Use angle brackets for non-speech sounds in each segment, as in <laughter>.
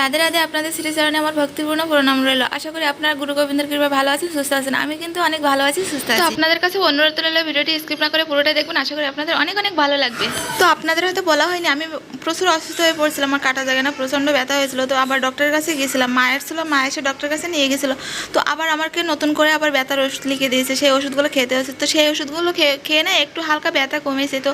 রাধে রাধে আপনাদের শ্রীচরণে আমার ভক্তিপূর্ণ প্রণাম রইল। আশা করি আপনার গুরু গোবিন্দের কৃপা ভালো আছেন সুস্থ আছেন। আমি কিন্তু অনেক ভালো আছি সুস্থ আছি। আপনাদের কাছে অনুরোধ রইল ভিডিওটি স্কিপ না করে পুরোটাই দেখুন আশা করি আপনাদের অনেক অনেক ভালো লাগবে। তো আপনাদের হয়তো বলা হয়নি আমি প্রচুর অসুস্থ হয়ে পড়ছিলাম আমার কাটা জায়গা না প্রচণ্ড ব্যথা হয়েছিল। তো আবার ডক্টরের কাছে গিয়েছিলাম মায়ের ছিল মা এসে ডক্টরের কাছে নিয়ে গেছিল তো আবার আমাকে নতুন করে আবার ব্যথার ওষুধ লিখে দিয়েছে সেই ওষুধগুলো খেতে হচ্ছে তো সেই ওষুধগুলো খেয়ে খেয়ে না একটু হালকা ব্যথা কমেছে। তো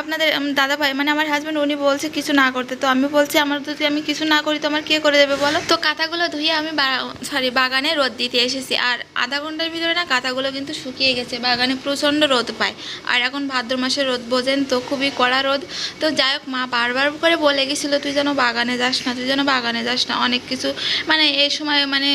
আপনাদের দাদা ভাই মানে আমার হাজব্যান্ড উনি বলছে কিছু না করতে। তো আমি বলছি আমার যদি আমি কিছু না করি তো আমার কে করে দেবে বলো? তো কাঁথাগুলো ধুয়ে আমি সরি বাগানে রোদ দিতে এসেছি। আর আধা ঘণ্টার ভিতরে না কাঁথাগুলো কিন্তু শুকিয়ে গেছে। বাগানে প্রচণ্ড রোদ পায়। আর এখন ভাদ্র মাসে রোদ বোঝেন তো, খুবই কড়া রোদ। তো যাই হোক, মা বারবার করে বলে গেছিল, তুই যেন বাগানে যাস না, তুই যেন বাগানে যাস না। অনেক কিছু মানে এই সময় মানে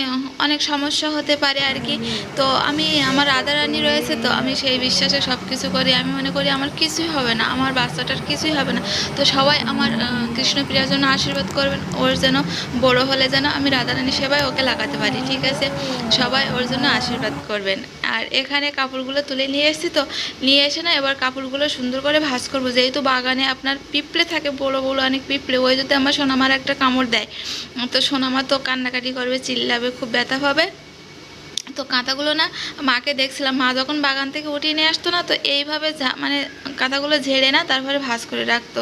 অনেক সমস্যা হতে পারে আর কি। তো আমি, আমার রাধা রানী রয়েছে তো, আমি সেই বিশ্বাসে সব কিছু করি। আমি মনে করি আমার কিছুই হবে না, আমার বাচ্চাটার কিছুই হবে না। তো সবাই আমার কৃষ্ণপ্রিয়ার জন্য আশীর্বাদ করবেন, ওর যেন বড় হলে যেন আমি রাধারানী সেবায় ওকে লাগাতে পারি, ঠিক আছে? সবাই ওর জন্য আশীর্বাদ করবেন। আর এখানে কাপড়গুলো তুলে নিয়ে এসেছি তো, নিয়ে এসে না এবার কাপড়গুলো সুন্দর করে ভাঁজ করব। যেহেতু বাগানে আপনার পিঁপড়ে থাকে, বড় বড় অনেক পিঁপড়ে, ওই যদি আমার সোনামার একটা কামড় দেয়, তো সোনামা তো কান্নাকাটি করবে, চিল্লাবে, খুব ব্যথা পাবে তো কাঁথাগুলো না মাকে দেখছিলাম, মা যখন বাগান থেকে উঠিয়ে নিয়ে আসতো না, তো এইভাবে মানে কাঁথাগুলো ঝেড়ে না তারপরে ভাঁজ করে রাখতো।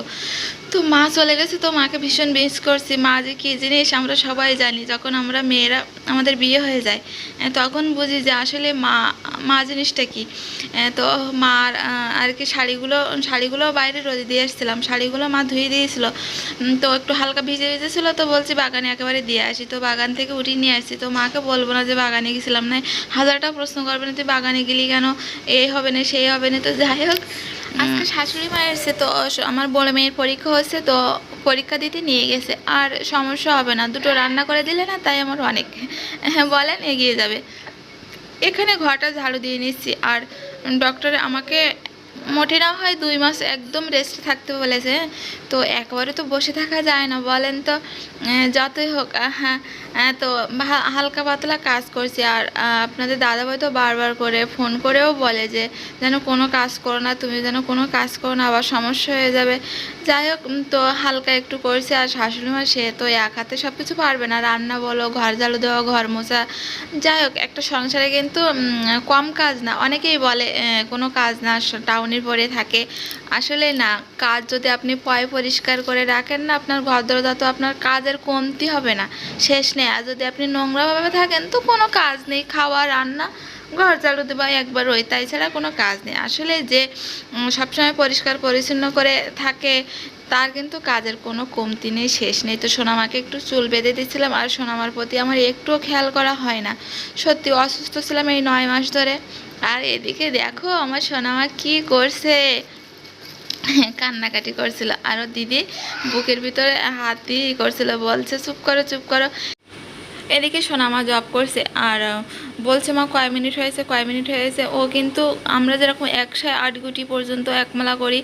তো মা চলে গেছে, তো মাকে ভীষণ মিস করছি। মা যে কী জিনিস আমরা সবাই জানি, যখন আমরা মেয়েরা আমাদের বিয়ে হয়ে যায় তখন বুঝি যে আসলে মা মা জিনিসটা কি? তো মার আর কি শাড়িগুলো শাড়িগুলো বাইরে রোদে দিয়ে এসেছিলাম শাড়িগুলো মা ধুয়ে দিয়েছিল। তো একটু হালকা ভিজে ভিজে ছিল, তো বলছি বাগানে একেবারে দিয়ে আসি। তো বাগান থেকে উঠিয়ে নিয়ে আসি, তো মাকে বলব না যে বাগানে গেছিলাম না হাজারটা প্রশ্ন করবে না, তুই বাগানে গেলি কেন? এই হবে না সেই হবে না, তো যাই হোক আজকে শাশুড়ি মায়ের এসেছে তো আমার বড় মেয়ের পরীক্ষা হয়েছে তো পরীক্ষা দিতে নিয়ে গেছে। আর সমস্যা হবে না দুটো রান্না করে দিলে না তাই আমার অনেক হ্যাঁ <laughs> বলেন এগিয়ে যাবে। এখানে ঘরটা ঝাড়ু দিয়ে নিচ্ছি আর ডক্টরে আমাকে মোটে না হয় দুই মাস একদম রেস্ট থাকতে বলেছে। তো একবারে তো বসে থাকা যায় না, বলেন তো যতই হোক হ্যাঁ তো হালকা পাতলা কাজ করছি। আর আপনাদের দাদাভাই তো বারবার করে ফোন করেও বলে যে, যেন কোনো কাজ করো না, তুমি যেন কোনো কাজ করো না, আবার সমস্যা হয়ে যাবে। যাই হোক তো হালকা একটু করছি। আর শাশুড়ি মা সে তো এক হাতে সব কিছু পারবে না, রান্না বলো, ঘর ঝাড়ু দেওয়া, ঘর মোছা। যাই হোক, একটা সংসারে কিন্তু কম কাজ না, অনেকেই বলে কোনো কাজ না টাউনের পরে থাকে। আসলে না, কাজ যদি আপনি পয় পরিষ্কার করে রাখেন না, আপনার দরজা তো আপনার কাজের কমতি হবে না। শেষ নেই, আর যদি আপনি নোংরাভাবে থাকেন, তো কোনো কাজ নেই, খাওয়া, রান্না, ঘর ঝাড়ু দেওয়া একবার ওই, তাই ছাড়া কোনো কাজ নেই। আসলে যে সবসময় পরিষ্কার পরিচ্ছন্ন করে থাকে তার কিন্তু কাজের কোনো কমতি নেই, শেষ নেই। তো সোনামাকে একটু চুল বেঁধে দিয়েছিলাম আর সোনামার প্রতি আমার একটুও খেয়াল করা হয় না। সত্যি অসুস্থ ছিলাম এই নয় মাস ধরে। আর এদিকে দেখো আমার সোনামা কি করছে? কান্নাকাটি করছিল। আর দিদি বুকের ভিতরে হাতি করছিল, বলছে, চুপ করো চুপ করো। এদিকে সোনামা জব করছে আর বলছে মা কয় মিনিট হয়েছে, কয় মিনিট হয়েছে, ও কিন্তু আমরা যেরকম একশো আট গুটি পর্যন্ত একমালা করি,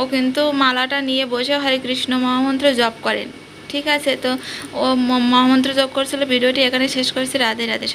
ও কিন্তু মালাটা নিয়ে বসে হরে কৃষ্ণ মহামন্ত্র জব করেন ঠিক আছে, তো ও মহামন্ত্র জপ করছিল, ভিডিওটি এখানে শেষ করছি, রাধে রাধে।